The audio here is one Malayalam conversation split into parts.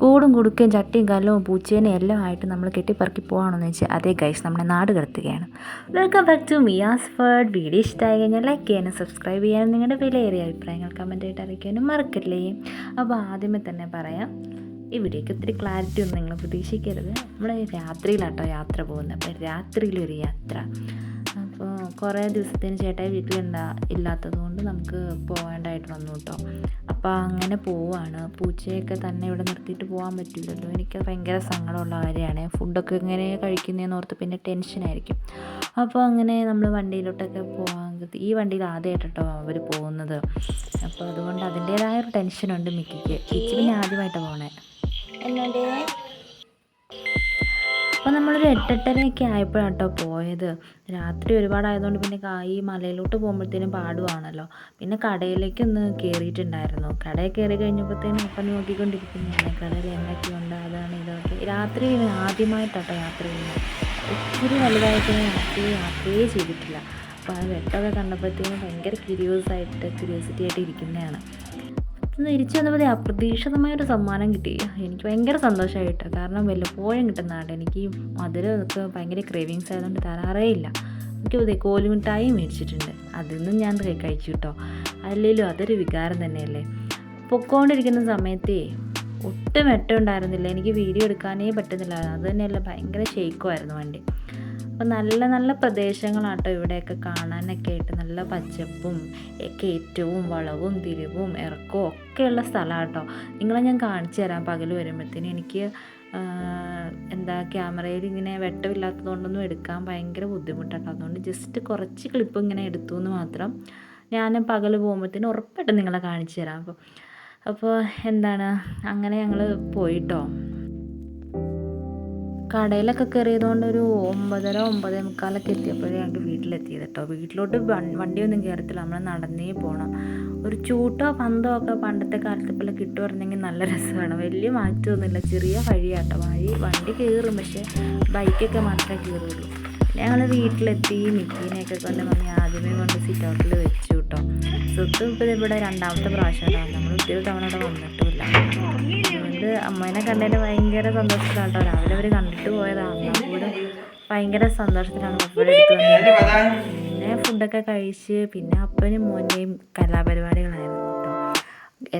കൂടും കുടുക്കയും ചട്ടിയും കല്ലവും പൂച്ചേനെ എല്ലാം ആയിട്ട് നമ്മൾ കെട്ടിപ്പറക്കി പോകണമെന്ന് വെച്ചാൽ അതേ ഗൈസ് നമ്മുടെ നാട് കിടത്തുകയാണ്. വെൽക്കം ബാക്ക് ടു മിയാസ് ഫേർഡ് വീഡിയോ ഇഷ്ടമായി കഴിഞ്ഞാൽ ലൈക്ക് ചെയ്യാനും സബ്സ്ക്രൈബ് ചെയ്യാനും നിങ്ങളുടെ വിലയേറിയ അഭിപ്രായങ്ങൾ കമന്റായിട്ട് അറിയിക്കാനും മറക്കില്ലേ? അപ്പോൾ ആദ്യമേ തന്നെ പറയാം ഇവിടേക്ക് ഒത്തിരി ക്ലാരിറ്റി ഒന്നും നിങ്ങൾ പ്രതീക്ഷിക്കരുത്. നമ്മൾ രാത്രിയിലാട്ടോ യാത്ര പോകുന്നത് അപ്പോൾ രാത്രിയിലൊരു യാത്ര. കുറേ ദിവസത്തിന് ചേട്ടായി വീട്ടിലുണ്ടാ ഇല്ലാത്തത് കൊണ്ട് നമുക്ക് പോകേണ്ടതായിട്ട് വന്നു കേട്ടോ അപ്പോൾ അങ്ങനെ പോവാണ്. പൂച്ചയൊക്കെ തന്നെ ഇവിടെ നിർത്തിയിട്ട് പോകാൻ പറ്റില്ലല്ലോ എനിക്ക് ഭയങ്കര സങ്കടമുള്ള കാര്യമാണ് ഫുഡൊക്കെ ഇങ്ങനെ കഴിക്കുന്നതെന്ന് ഓർത്ത് പിന്നെ ടെൻഷനായിരിക്കും. അപ്പോൾ അങ്ങനെ നമ്മൾ വണ്ടിയിലോട്ടൊക്കെ പോകാൻ ഈ വണ്ടിയിൽ ആദ്യമായിട്ടോ അവർ പോകുന്നത്. അപ്പോൾ അതുകൊണ്ട് അതിന്റേതായ ഒരു ടെൻഷനുണ്ട് മിക്കിക്ക്. ചേച്ചി പിന്നെ ആദ്യമായിട്ടാണ് പോണേ. എന്നോട് നമ്മളൊരു എട്ടെട്ടരയൊക്കെ ആയപ്പോഴാണ് കേട്ടോ പോയത്. രാത്രി ഒരുപാടായതുകൊണ്ട് പിന്നെ ഈ മലയിലോട്ട് പോകുമ്പോഴത്തേനും പാടുവാണല്ലോ. പിന്നെ കടയിലേക്ക് ഒന്ന് കയറിയിട്ടുണ്ടായിരുന്നു കടയിൽ കയറി കഴിഞ്ഞപ്പോഴത്തേനും അപ്പം നോക്കിക്കൊണ്ടിരിക്കുന്നതാണ് കടയിൽ എന്തൊക്കെയുണ്ട് അതാണ് ഇതൊക്കെ. രാത്രി ആദ്യമായിട്ടാട്ടോ യാത്ര ചെയ്യുന്നത്. ഒത്തിരി വലുതായിട്ട് രാത്രി യാത്രയേ ചെയ്തിട്ടില്ല. അപ്പോൾ ആ വെട്ടമൊക്കെ കണ്ടപ്പോഴത്തേനും ഭയങ്കര ക്യൂരിയോസ് ആയിട്ട് ക്യൂരിയോസിറ്റി ആയിട്ട് ഇരിക്കുന്നതാണ്. തിരിച്ചു വന്നപ്പോൾ അപ്രതീക്ഷിതമായ ഒരു സമ്മാനം കിട്ടി. എനിക്ക് ഭയങ്കര സന്തോഷമായി കേട്ടോ. കാരണം വല്ലപ്പോഴും കിട്ടുന്നതാണ് എനിക്ക് ഈ മധുരം ഒക്കെ ഭയങ്കര ക്രേവിങ്സ് ആയതുകൊണ്ട് തരാറേ ഇല്ല. എനിക്ക് ഇതേ കോലുമിഠായി മേടിച്ചിട്ടുണ്ട്. അതിൽ നിന്നും ഞാൻ കഴി- കഴിച്ചു കേട്ടോ. അല്ലെങ്കിലും അതൊരു വികാരം തന്നെയല്ലേ? പൊക്കോണ്ടിരിക്കുന്ന സമയത്തേ ഒട്ടും വെട്ടം ഉണ്ടായിരുന്നില്ല. എനിക്ക് വീഡിയോ എടുക്കാനേ പറ്റുന്നില്ല. അത് തന്നെയല്ല ഭയങ്കര ഷെയ്ക്കുമായിരുന്നു വണ്ടി. അപ്പോൾ നല്ല നല്ല പ്രദേശങ്ങളാട്ടോ ഇവിടെയൊക്കെ കാണാനൊക്കെ ആയിട്ട്. നല്ല പച്ചപ്പും കയറ്റവും വളവും തിരിവും ഇറക്കവും ഒക്കെയുള്ള സ്ഥലമാട്ടോ നിങ്ങളെ ഞാൻ കാണിച്ചു തരാം പകൽ വരുമ്പോഴത്തേനും എനിക്ക് എന്താ ക്യാമറയിൽ ഇങ്ങനെ വെട്ടമില്ലാത്തതുകൊണ്ടൊന്നും എടുക്കാൻ ഭയങ്കര ബുദ്ധിമുട്ടാട്ടോ. അതുകൊണ്ട് ജസ്റ്റ് കുറച്ച് ക്ലിപ്പ് ഇങ്ങനെ എടുത്തു എന്ന് മാത്രം ഞാൻ പകൽ പോകുമ്പോഴത്തേനും ഉറപ്പായിട്ടും നിങ്ങളെ കാണിച്ചു തരാം. അപ്പോൾ അപ്പോൾ എന്താണ്? അങ്ങനെ ഞങ്ങൾ പോയിട്ടോ. കടയിലൊക്കെ കയറിയതുകൊണ്ട് ഒരു ഒമ്പതര ഒമ്പതേ മുക്കാലൊക്കെ എത്തിയപ്പോഴേ ഞങ്ങൾക്ക് വീട്ടിലെത്തിയത് കേട്ടോ. വീട്ടിലോട്ട് വണ്ടിയൊന്നും കയറത്തില്ല നമ്മൾ നടന്നേ പോകണം ഒരു ചൂട്ടോ പന്തോ ഒക്കെ പണ്ടത്തെ കാലത്ത് പോലെ കിട്ടുമായിരുന്നെങ്കിൽ നല്ല രസമാണ്. വലിയ മാറ്റമൊന്നുമില്ല. ചെറിയ വഴിയാട്ടോ. വഴി വണ്ടി കയറും പക്ഷേ ബൈക്കൊക്കെ മാത്രമേ കയറുള്ളൂ. ഞങ്ങൾ വീട്ടിലെത്തി മിക്കീനെയൊക്കെ കൊണ്ട് മമ്മി ആദ്യമേ കൊണ്ട് സിറ്റ് ഔട്ടിൽ വെച്ചു കേട്ടോ. സ്വത്തും ഇപ്പോൾ ഇവിടെ രണ്ടാമത്തെ പ്രാവശ്യമാണ് നമ്മൾ ഒത്തിരി തവണ അവിടെ വന്നിട്ടുമില്ല. അതുകൊണ്ട് അമ്മേനെ കണ്ടതിന് ഭയങ്കര സന്തോഷത്തിലാണ് കേട്ടോ രാവിലെ അവർ കണ്ടിട്ട് പോയതാണ് കൂടെ ഭയങ്കര സന്തോഷത്തിലാണ് പിന്നെ ഫുഡൊക്കെ കഴിച്ച് പിന്നെ അപ്പനും മോന്റെയും കലാപരിപാടികളായിരുന്നു കേട്ടോ.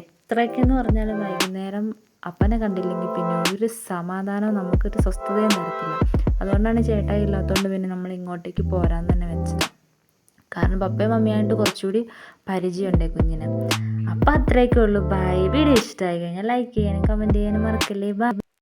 എത്രയ്ക്കെന്ന് പറഞ്ഞാലും വൈകുന്നേരം അപ്പനെ കണ്ടില്ലെങ്കിൽ പിന്നെ ഒരു സമാധാനവും നമുക്കൊരു സ്വസ്ഥതയും തരത്തില്ല. അതുകൊണ്ടാണ് ചേട്ടായി ഇല്ലാത്തതുകൊണ്ട് പിന്നെ നമ്മൾ ഇങ്ങോട്ടേക്ക് പോരാൻ തന്നെ വെച്ചത്. കാരണം പപ്പയും മമ്മിയായിട്ട് കുറച്ചുകൂടി പരിചയമുണ്ട് കുഞ്ഞിന്. അപ്പം അത്രയൊക്കെ ഉള്ളൂ. ബൈ വീഡിയോ ഇഷ്ടമായി കഴിഞ്ഞാൽ ലൈക്ക് ചെയ്യാനും കമന്റ് ചെയ്യാനും മറക്കല്ലേ. ബൈ